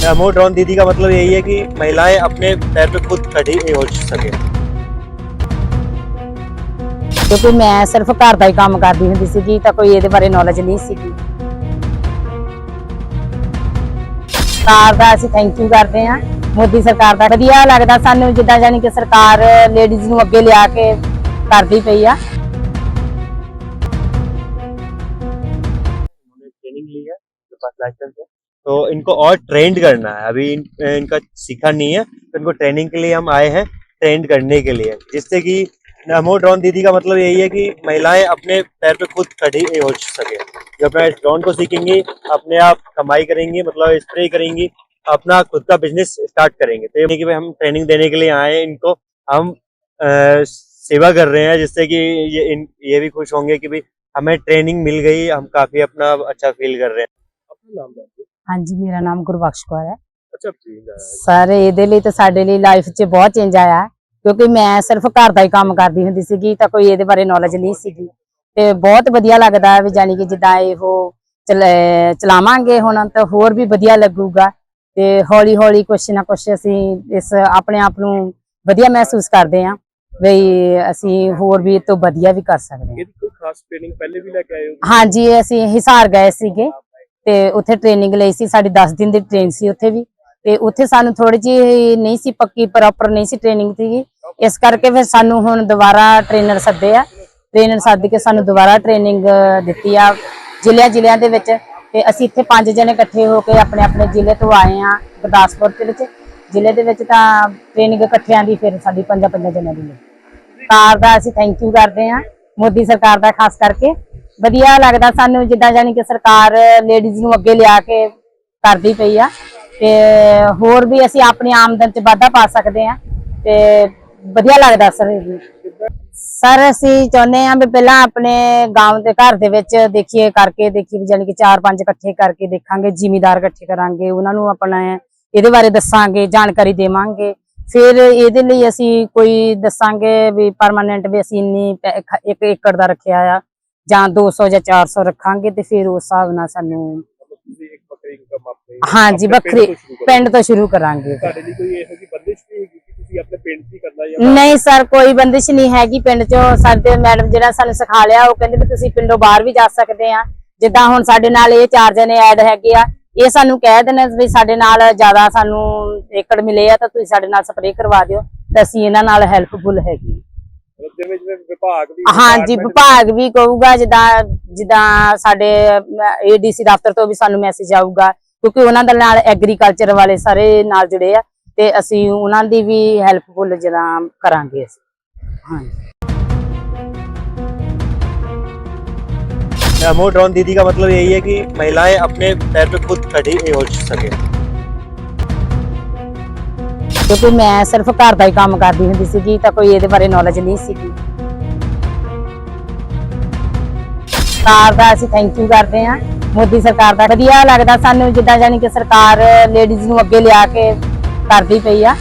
नमो drone दीदी का मतलब यही है कि महिलाएं अपने पैर पे खुद खड़ी हो सके ਕਿਉਂਕਿ ਮੈਂ ਸਿਰਫ ਘਰ ਦਾ ਹੀ ਕੰਮ ਕਰਦੀ ਹੁੰਦੀ ਸੀਗੀ ਤਾਂ ਕੋਈ ਇਹਦੇ ਬਾਰੇ ਨੌਲੇਜ ਨਹੀਂ ਸੀਗੀ ਸਰਕਾਰ ਦਾ ਅਸੀਂ ਥੈਂਕ ਯੂ ਕਰਦੇ ਹਾਂ ਮੋਦੀ ਸਰਕਾਰ ਦਾ ਵਧੀਆ ਲੱਗਦਾ ਸਾਨੂੰ ਜਿੱਦਾਂ ਜਾਨੀ ਕਿ ਸਰਕਾਰ ਲੇਡੀਜ਼ ਨੂੰ ਅੱਗੇ ਲਿਆ ਕੇ ਕਰਦੀ ਪਈ ਆ उन्होंने ट्रेनिंग ली है उनके पास लाइसेंस है तो इनको और ट्रेंड करना है। अभी इन, इनका सीखा नहीं है तो इनको ट्रेनिंग के लिए हम आए हैं ट्रेंड करने के लिए। जिससे कि नमो ड्रोन दीदी का मतलब यही है कि महिलाएँ अपने पैर पे खुद खड़ी हो सके। जो अपना ड्रोन को सीखेंगी अपने आप कमाई करेंगी मतलब स्प्रे करेंगी अपना खुद का बिज़नेस स्टार्ट करेंगे। तो ये कि भाई हम ट्रेनिंग देने के लिए आए इनको हम अ, सेवा कर रहे हैं जिससे कि ये इन ये भी खुश होंगे कि भाई हमें ट्रेनिंग मिल गई हम काफ़ी अपना अच्छा फील कर रहे हैं। अपना नाम ਹਾਂਜੀ ਮੇਰਾ ਨਾਮ ਗੁਰਬਖਸ਼ ਕੌਰ ਹੈ। ਅੱਛਾ ਚੇਂਜ ਆਇਆ ਸਰ ਇਹਦੇ ਲਈ ਤਾਂ ਸਾਡੇ ਲਈ ਲਾਈਫ 'ਚ ਬਹੁਤ ਚੇਂਜ ਆਇਆ। ਕਿਉਂਕਿ ਮੈਂ ਸਿਰਫ ਘਰ ਦਾ ਹੀ ਕੰਮ ਕਰਦੀ ਹੁੰਦੀ ਸੀਗੀ ਤਾਂ ਕੋਈ ਇਹਦੇ ਬਾਰੇ ਨੌਲੇਜ ਨਹੀਂ ਸੀਗੀ। ਤੇ ਬਹੁਤ ਵਧੀਆ ਲੱਗਦਾ ਵੀ ਜਾਨੀ ਕਿ ਜਿੱਦਾਂ ਇਹੋ ਚਲਾਵਾਂਗੇ ਹੁਣ ਤਾਂ ਹੋਰ ਵੀ ਵਧੀਆ ਲੱਗੂਗਾ। ਤੇ ਹੌਲੀ ਹੌਲੀ ਕੁਛ ਨਾ ਕੁਛ ਅਸੀਂ ਇਸ ਆਪਣੇ ਆਪ ਨੂੰ ਵਧੀਆ ਮਹਿਸੂਸ ਕਰਦੇ ਹਾਂ ਵੀ ਅਸੀਂ ਹੋਰ ਵੀ ਇਹ ਤੋਂ ਵਧੀਆ ਵੀ ਕਰ ਸਕਦੇ ਹਾਂ? ਹਾਂਜੀ ਅਸੀਂ ਹਿਸਾਰ ਗਏ ਸੀਗੇ। ਤੇ ਉੱਥੇ ਟ੍ਰੇਨਿੰਗ ਲਈ ਸੀ, ਸਾਡੀ 10 ਦਿਨ ਦੀ ਟ੍ਰੇਨ ਸੀ ਉੱਥੇ ਵੀ। ਤੇ ਉੱਥੇ ਸਾਨੂੰ ਥੋੜੀ ਜਿਹੀ ਨਹੀਂ ਸੀ ਪੱਕੀ ਪ੍ਰੋਪਰ ਨਹੀਂ ਸੀ ਟ੍ਰੇਨਿੰਗ ਸੀਗੀ। ਇਸ ਕਰਕੇ ਫਿਰ ਸਾਨੂੰ ਹੁਣ ਦੁਬਾਰਾ ਟ੍ਰੇਨਰ ਸੱਦੇ ਆ। ਟ੍ਰੇਨਰ ਸੱਦ ਕੇ ਸਾਨੂੰ ਦੁਬਾਰਾ ਟ੍ਰੇਨਿੰਗ ਦਿੱਤੀ ਆ ਜ਼ਿਲ੍ਹਿਆਂ ਜ਼ਿਲ੍ਹਿਆਂ ਦੇ ਵਿੱਚ। ਤੇ ਅਸੀਂ ਇੱਥੇ ਪੰਜ ਜਣੇ ਇਕੱਠੇ ਹੋ ਕੇ ਆਪਣੇ ਆਪਣੇ ਜ਼ਿਲ੍ਹੇ ਤੋਂ ਆਏ ਆ ਗੁਰਦਾਸਪੁਰ ਦੇ ਵਿੱਚ ਜ਼ਿਲ੍ਹੇ ਦੇ ਵਿੱਚ ਤਾਂ ਟ੍ਰੇਨਿੰਗ ਇਕੱਠਿਆਂ ਦੀ ਫਿਰ ਸਾਡੀ ਪੰਜਾਂ ਪੰਜਾਂ ਜਣਿਆਂ ਦੀ ਲੱਗੀ ਸਰਕਾਰ ਦਾ ਅਸੀਂ ਥੈਂਕ ਯੂ ਕਰਦੇ ਹਾਂ ਮੋਦੀ ਸਰਕਾਰ ਦਾ ਖਾਸ ਕਰਕੇ। ਵਧੀਆ ਲੱਗਦਾ ਸਾਨੂੰ, ਜਿੱਦਾਂ ਜਾਨੀ ਕਿ ਸਰਕਾਰ ਲੇਡੀਜ਼ ਨੂੰ ਅੱਗੇ ਲਿਆ ਕੇ ਕਰਦੀ ਪਈ ਆ। ਤੇ ਹੋਰ ਵੀ ਅਸੀਂ ਆਪਣੀ ਆਮਦਨ 'ਚ ਵਾਧਾ ਪਾ ਸਕਦੇ ਆ। ਤੇ ਵਧੀਆ ਲੱਗਦਾ ਸਰ ਸਰ, ਅਸੀਂ ਚਾਹੁੰਦੇ ਆ ਵੀ ਪਹਿਲਾਂ ਆਪਣੇ گاਉਂ ਦੇ ਘਰ ਦੇ ਵਿੱਚ ਦੇਖੀਏ, ਕਰਕੇ ਦੇਖੀ ਜਾਨੀ ਕਿ ਚਾਰ ਪੰਜ ਇਕੱਠੇ ਕਰਕੇ ਦੇਖਾਂਗੇ, ਜ਼ਿਮੀਦਾਰ ਇਕੱਠੇ ਕਰਾਂਗੇ, ਉਹਨਾਂ ਨੂੰ ਆਪਣਾ ਇਹਦੇ ਬਾਰੇ ਦੱਸਾਂਗੇ, ਜਾਣਕਾਰੀ ਦੇਵਾਂਗੇ। ਫਿਰ ਇਹਦੇ ਲਈ ਅਸੀਂ ਕੋਈ ਦੱਸਾਂਗੇ ਵੀ ਪਰਮਾਨੈਂਟ ਵੀ ਅਸੀਂ ਇੰਨੀ 1 ਏਕੜ ਦਾ ਰੱਖਿਆ ਆ। ਜਾਂ 200 ਜਾਂ 400 ਰੱਖਾਂਗੇ ਤੇ ਫਿਰ ਉਸ ਹਿਸਾਬ ਨਾਲ ਸਾਨੂੰ ਹਾਂਜੀ ਵੱਖਰੀ ਤੋਂ ਸ਼ੁਰੂ ਕਰੋ। ਪਿੰਡ ਤੋਂ ਸ਼ੁਰੂ ਕਰਾਂਗੇ। ਤੁਹਾਡੇ ਲਈ ਕੋਈ ਇਹੋ ਜਿਹੀ ਬੰਦਿਸ਼ ਨਹੀਂ ਹੈਗੀ ਕਿ ਤੁਸੀਂ ਆਪਣੇ ਪਿੰਡ 'ਚ ਹੀ ਕਰਨਾ ਜਾਂ ਨਹੀਂ ਸਰ ਕੋਈ ਬੰਦਿਸ਼ ਨਹੀਂ ਹੈਗੀ ਪਿੰਡ ਚੋਂ। ਸਾਡੇ ਮੈਡਮ ਜਿਹੜਾ ਸਾਨੂੰ ਸਿਖਾ ਲਿਆ ਉਹ ਕਹਿੰਦੇ ਵੀ ਤੁਸੀਂ ਪਿੰਡੋਂ ਬਾਹਰ ਵੀ ਜਾ ਸਕਦੇ ਆ। ਜਿੱਦਾਂ ਹੁਣ ਸਾਡੇ ਨਾਲ ਇਹ ਚਾਰ ਜਣੇ ਐਡ ਹੈਗੇ ਆ ਇਹ ਸਾਨੂੰ ਕਹਿ ਦੇਣ ਵੀ ਸਾਡੇ ਨਾਲ ਜ਼ਿਆਦਾ ਸਾਨੂੰ ਏਕੜ ਮਿਲੇ ਆ ਤਾਂ ਤੁਸੀਂ ਸਾਡੇ ਨਾਲ ਸਪਰੇਅ ਕਰਵਾ ਦਿਓ ਤਾਂ ਅਸੀਂ ਇਹਨਾਂ ਨਾਲ ਹੈਲਪਫੁਲ ਹੈਗੇ। ਜਿਵੇਂ ਜਿਵੇਂ ਵਿਭਾਗ ਵੀ ਹਾਂਜੀ department ਵਿਭਾਗ ਵੀ ਕਹੂਗਾ ਜਿੱਦਾਂ ਜਿੱਦਾਂ ਸਾਡੇ ਏਡੀਸੀ ਦਫ਼ਤਰ ਤੋਂ ਵੀ ਸਾਨੂੰ ਮੈਸੇਜ ਆਊਗਾ ਕਿਉਂਕਿ ਉਹਨਾਂ ਦੇ ਨਾਲ ਐਗਰੀਕਲਚਰ ਵਾਲੇ ਸਾਰੇ ਨਾਲ ਜੁੜੇ ਆ ਤੇ ਅਸੀਂ ਉਹਨਾਂ ਦੀ ਵੀ ਹੈਲਪਫੁਲ ਜਿੱਦਾਂ ਕਰਾਂਗੇ ਅਸੀਂ ਹਾਂਜੀ नमो ड्रोन दीदी का मतलब यही है कि महिलाएं अपने पैर पे खुद खड़ी हो सके ਕਿਉਂਕਿ ਮੈਂ ਸਿਰਫ ਘਰ ਦਾ ਹੀ ਕੰਮ ਕਰਦੀ ਹੁੰਦੀ ਸੀਗੀ ਤਾਂ ਕੋਈ ਇਹਦੇ ਬਾਰੇ ਨੌਲੇਜ ਨਹੀਂ ਸੀਗੀ ਸਰਕਾਰ ਦਾ ਅਸੀਂ ਥੈਂਕ ਯੂ ਕਰਦੇ ਹਾਂ ਮੋਦੀ ਸਰਕਾਰ ਦਾ ਵਧੀਆ ਲੱਗਦਾ ਸਾਨੂੰ ਜਿੱਦਾਂ ਜਾਨੀ ਕਿ ਸਰਕਾਰ ਲੇਡੀਜ਼ ਨੂੰ ਅੱਗੇ ਲਿਆ ਕੇ ਕਰਦੀ ਪਈ ਆ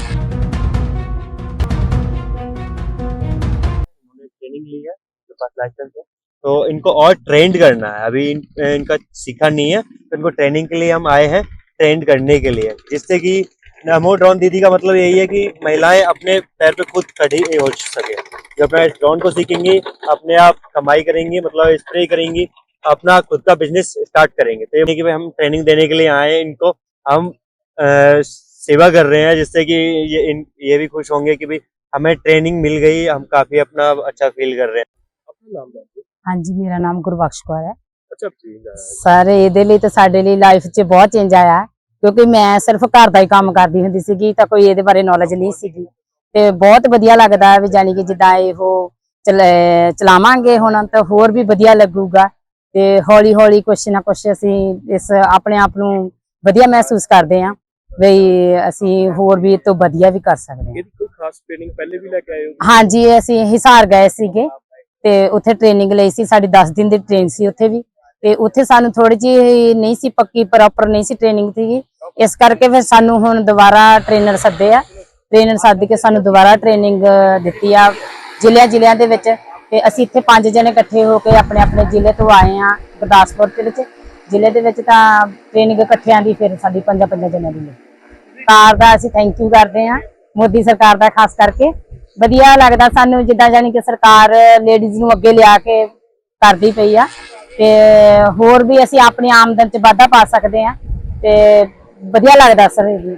उन्होंने ट्रेनिंग ली है उनके पास लाइसेंस है तो इनको और ट्रेंड करना है अभी इन, इनका सीखा नहीं है तो इनको ट्रेनिंग के लिए हम आए हैं ट्रेंड करने के लिए जिससे कि नमो ड्रोन दीदी का मतलब यही है कि महिलाएँ अपने पैर पे खुद खड़ी हो सके। जो अपना ड्रोन को सीखेंगी अपने आप कमाई करेंगी मतलब स्प्रे करेंगी अपना खुद का बिज़नेस स्टार्ट करेंगे। तो ये कि हम ट्रेनिंग देने के लिए आए इनको। हम आ, सेवा कर रहे हैं जिससे कि ये इन ये भी खुश होंगे कि भाई हमें ट्रेनिंग मिल गई हम काफ़ी अपना अच्छा फील कर रहे हैं। हाँ जी मेरा नाम गुरबख्श कौर है। अच्छा सारे ये तो लिए लाइफ च बहुत चेंज आया। है ਕਿਉਂਕਿ ਮੈਂ ਸਿਰਫ ਘਰ ਦਾ ਹੀ ਕੰਮ ਕਰਦੀ ਹੁੰਦੀ ਸੀਗੀ ਤਾਂ ਕੋਈ ਇਹਦੇ ਬਾਰੇ ਨੌਲੇਜ ਨਹੀਂ ਸੀਗੀ। ਤੇ ਬਹੁਤ ਵਧੀਆ ਲੱਗਦਾ ਵੀ ਜਾਨੀ ਕਿ ਜਿੱਦਾਂ ਇਹੋ ਚਲ- ਚਲਾਵਾਂਗੇ ਹੁਣ ਤਾਂ ਹੋਰ ਵੀ ਵਧੀਆ ਲੱਗੂਗਾ। ਤੇ ਹੌਲੀ ਹੌਲੀ ਕੁਛ ਨਾ ਕੁਛ ਅਸੀਂ ਇਸ ਆਪਣੇ ਆਪ ਨੂੰ ਵਧੀਆ ਮਹਿਸੂਸ ਕਰਦੇ ਹਾਂ ਵੀ ਅਸੀਂ ਹੋਰ ਵੀ ਤੋਂ ਵਧੀਆ ਵੀ ਕਰ ਸਕਦੇ ਹਾਂ। ਇਹਦੀ ਕੋਈ ਖਾਸ ਟ੍ਰੇਨਿੰਗ ਪਹਿਲੇ ਵੀ ਲੈ ਕੇ ਆਏ ਹੋ? ਹਾਂਜੀ ਅਸੀਂ ਹਿਸਾਰ ਗਏ ਸੀਗੇ ਤੇ ਉੱਥੇ ਟ੍ਰੇਨਿੰਗ ਲਈ ਸੀ ਸਾਡੀ 10 ਦਿਨ ਦੀ ਟ੍ਰੇਨ ਸੀ ਉੱਥੇ ਵੀ। ਤੇ ਉੱਥੇ ਸਾਨੂੰ ਥੋੜੀ ਜਿਹੀ ਨਹੀਂ ਸੀ ਪੱਕੀ ਪ੍ਰੋਪਰ ਨਹੀਂ ਸੀ ਟ੍ਰੇਨਿੰਗ ਸੀਗੀ। ਇਸ ਕਰਕੇ ਫਿਰ ਸਾਨੂੰ ਹੁਣ ਦੁਬਾਰਾ ਟ੍ਰੇਨਰ ਸੱਦੇ ਆ। ਟ੍ਰੇਨਰ ਸੱਦ ਕੇ ਸਾਨੂੰ ਦੁਬਾਰਾ ਟ੍ਰੇਨਿੰਗ ਦਿੱਤੀ ਆ ਜ਼ਿਲ੍ਹਿਆਂ ਜ਼ਿਲ੍ਹਿਆਂ ਦੇ ਵਿੱਚ। ਤੇ ਅਸੀਂ ਇੱਥੇ ਪੰਜ ਜਣੇ ਇਕੱਠੇ ਹੋ ਕੇ ਆਪਣੇ ਆਪਣੇ ਜ਼ਿਲ੍ਹੇ ਤੋਂ ਆਏ ਆ ਗੁਰਦਾਸਪੁਰ ਦੇ ਵਿੱਚ ਜ਼ਿਲ੍ਹੇ ਦੇ ਵਿੱਚ ਤਾਂ ਟ੍ਰੇਨਿੰਗ ਇਕੱਠਿਆਂ ਦੀ ਫਿਰ ਸਾਡੀ ਪੰਜਾਂ ਪੰਜਾਂ ਜਣਿਆਂ ਦੀ ਸਰਕਾਰ ਦਾ ਅਸੀਂ ਥੈਂਕ ਯੂ ਕਰਦੇ ਹਾਂ ਮੋਦੀ ਸਰਕਾਰ ਦਾ ਖਾਸ ਕਰਕੇ। ਵਧੀਆ ਲੱਗਦਾ ਸਾਨੂੰ ਜਿੱਦਾਂ ਜਾਨੀ ਕਿ ਸਰਕਾਰ ਲੇਡੀਜ਼ ਨੂੰ ਅੱਗੇ ਲਿਆ ਕੇ ਕਰਦੀ ਪਈ ਆ। ਤੇ ਹੋਰ ਵੀ ਅਸੀਂ ਆਪਣੀ ਆਮਦਨ ਚ ਵਾਧਾ ਪਾ ਸਕਦੇ ਆ। ਤੇ ਵਧੀਆ ਲੱਗਦਾ ਸਰ ਵੀ।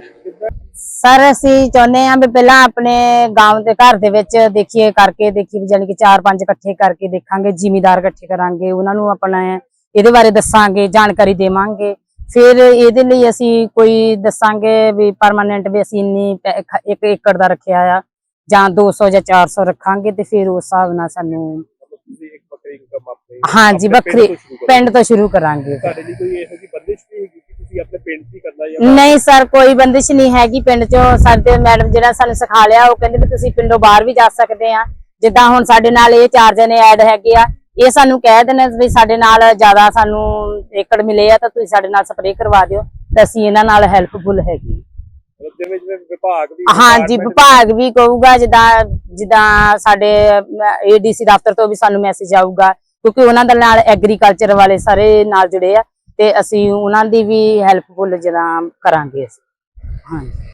ਸਰ ਅਸੀਂ ਚਾਹੁੰਦੇ ਆ ਵੀ ਪਹਿਲਾਂ ਆਪਣੇ ਗਾਂਵ ਦੇ ਘਰ ਦੇ ਵਿੱਚ ਦੇਖੀਏ ਕਰਕੇ ਦੇਖੀ ਜਾਨੀ ਕਿ ਚਾਰ ਪੰਜ ਇਕੱਠੇ ਕਰਕੇ ਦੇਖਾਂਗੇ ਜ਼ਿਮੀਦਾਰ ਇਕੱਠੇ ਕਰਾਂਗੇ ਉਹਨਾਂ ਨੂੰ ਆਪਣਾ ਇਹਦੇ ਬਾਰੇ ਦੱਸਾਂਗੇ ਜਾਣਕਾਰੀ ਦੇਵਾਂਗੇ। ਫਿਰ ਇਹਦੇ ਲਈ ਅਸੀਂ ਕੋਈ ਦੱਸਾਂਗੇ ਵੀ ਪਰਮਾਨੈਂਟ ਵੀ ਅਸੀਂ ਇੰਨੀ ਇੱਕ ਏਕੜ ਦਾ ਰੱਖਿਆ ਆ ਜਾਂ 200 ਜਾਂ 400 ਰੱਖਾਂਗੇ ਤੇ ਫਿਰ ਉਸ ਹਿਸਾਬ ਨਾਲ ਸਾਨੂੰ ਹਾਂਜੀ ਵੱਖਰੀ ਤੋਂ ਸ਼ੁਰੂ ਕਰੋ। ਪਿੰਡ ਤੋਂ ਸ਼ੁਰੂ ਕਰਾਂਗੇ। ਤੁਹਾਡੇ ਲਈ ਕੋਈ ਇਹੋ ਜਿਹੀ ਬੰਦਿਸ਼ ਨਹੀਂ ਹੈਗੀ ਤੁਸੀਂ ਆਪਣੇ ਪਿੰਡ 'ਚ ਹੀ ਕਰਨਾ ਜਾਂ ਨਹੀਂ ਸਰ ਕੋਈ ਬੰਦਿਸ਼ ਨਹੀਂ ਹੈਗੀ ਪਿੰਡ ਚੋਂ। ਸਾਡੇ ਮੈਡਮ ਜਿਹੜਾ ਸਾਨੂੰ ਸਿਖਾ ਲਿਆ ਉਹ ਕਹਿੰਦੇ ਵੀ ਤੁਸੀਂ ਪਿੰਡੋਂ ਬਾਹਰ ਵੀ ਜਾ ਸਕਦੇ ਆ। ਜਿੱਦਾਂ ਹੁਣ ਸਾਡੇ ਨਾਲ ਇਹ ਚਾਰ ਜਣੇ ਐਡ ਹੈਗੇ ਆ ਇਹ ਸਾਨੂੰ ਕਹਿ ਦੇਣ ਵੀ ਸਾਡੇ ਨਾਲ ਜ਼ਿਆਦਾ ਸਾਨੂੰ ਏਕੜ ਮਿਲੇ ਆ ਤਾਂ ਤੁਸੀਂ ਸਾਡੇ ਨਾਲ ਸਪਰੇਅ ਕਰਵਾ ਦਿਓ ਤਾਂ ਅਸੀਂ ਇਹਨਾਂ ਨਾਲ ਹੈਲਪਫੁਲ ਹੈਗੇ। ਜਿਵੇਂ ਜਿਵੇਂ ਵਿਭਾਗ ਵੀ ਹਾਂਜੀ ਵਿਭਾਗ ਵੀ ਕਹੂਗਾ ਜਿੱਦਾਂ ਜਿੱਦਾਂ ਸਾਡੇ ਏਡੀਸੀ ਦਫ਼ਤਰ ਤੋਂ ਵੀ ਸਾਨੂੰ ਮੈਸੇਜ ਆਊਗਾ ਕਿਉਂਕਿ ਉਹਨਾਂ ਦੇ ਨਾਲ ਐਗਰੀਕਲਚਰ ਵਾਲੇ ਸਾਰੇ ਨਾਲ ਜੁੜੇ ਆ ਤੇ ਅਸੀਂ ਉਹਨਾਂ ਦੀ ਵੀ ਹੈਲਪਫੁਲ ਜਿੱਦਾਂ ਕਰਾਂਗੇ ਅਸੀਂ। ਹਾਂਜੀ।